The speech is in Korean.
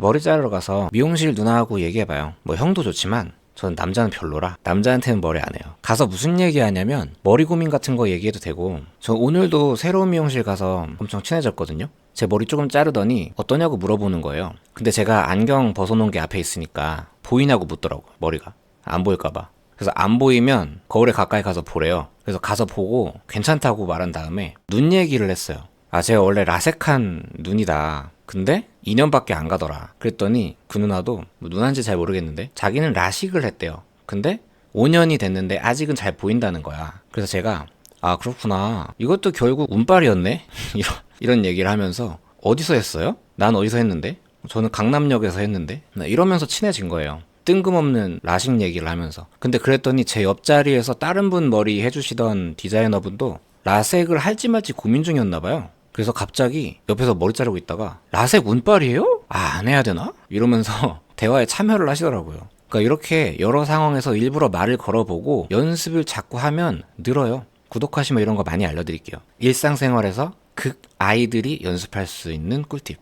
머리 자르러 가서 미용실 누나하고 얘기해봐요. 뭐 형도 좋지만 저는 남자는 별로라 남자한테는 머리 안 해요. 가서 무슨 얘기하냐면 머리 고민 같은 거 얘기해도 되고 저 오늘도 새로운 미용실 가서 엄청 친해졌거든요. 제 머리 조금 자르더니 어떠냐고 물어보는 거예요. 근데 제가 안경 벗어놓은 게 앞에 있으니까 보이냐고 묻더라고요. 머리가 안 보일까봐. 그래서 안 보이면 거울에 가까이 가서 보래요. 그래서 가서 보고 괜찮다고 말한 다음에 눈 얘기를 했어요. 아, 제가 원래 라섹한 눈이다. 근데 2년밖에 안 가더라. 그랬더니 그 누나도 뭐 누나인지 잘 모르겠는데 자기는 라식을 했대요. 근데 5년이 됐는데 아직은 잘 보인다는 거야. 그래서 제가 아 그렇구나. 이것도 결국 운빨이었네. 이런 이런 얘기를 하면서 어디서 했어요? 난 어디서 했는데? 저는 강남역에서 했는데 나 이러면서 친해진 거예요. 뜬금없는 라식 얘기를 하면서. 근데 그랬더니 제 옆자리에서 다른 분 머리 해주시던 디자이너분도 라섹을 할지 말지 고민 중이었나 봐요. 그래서 갑자기 옆에서 머리 자르고 있다가 라섹 운빨이에요? 아, 안 해야 되나? 이러면서 대화에 참여를 하시더라고요. 그러니까 이렇게 여러 상황에서 일부러 말을 걸어보고 연습을 자꾸 하면 늘어요. 구독하시면 이런 거 많이 알려드릴게요. 일상생활에서 극 아이들이 연습할 수 있는 꿀팁.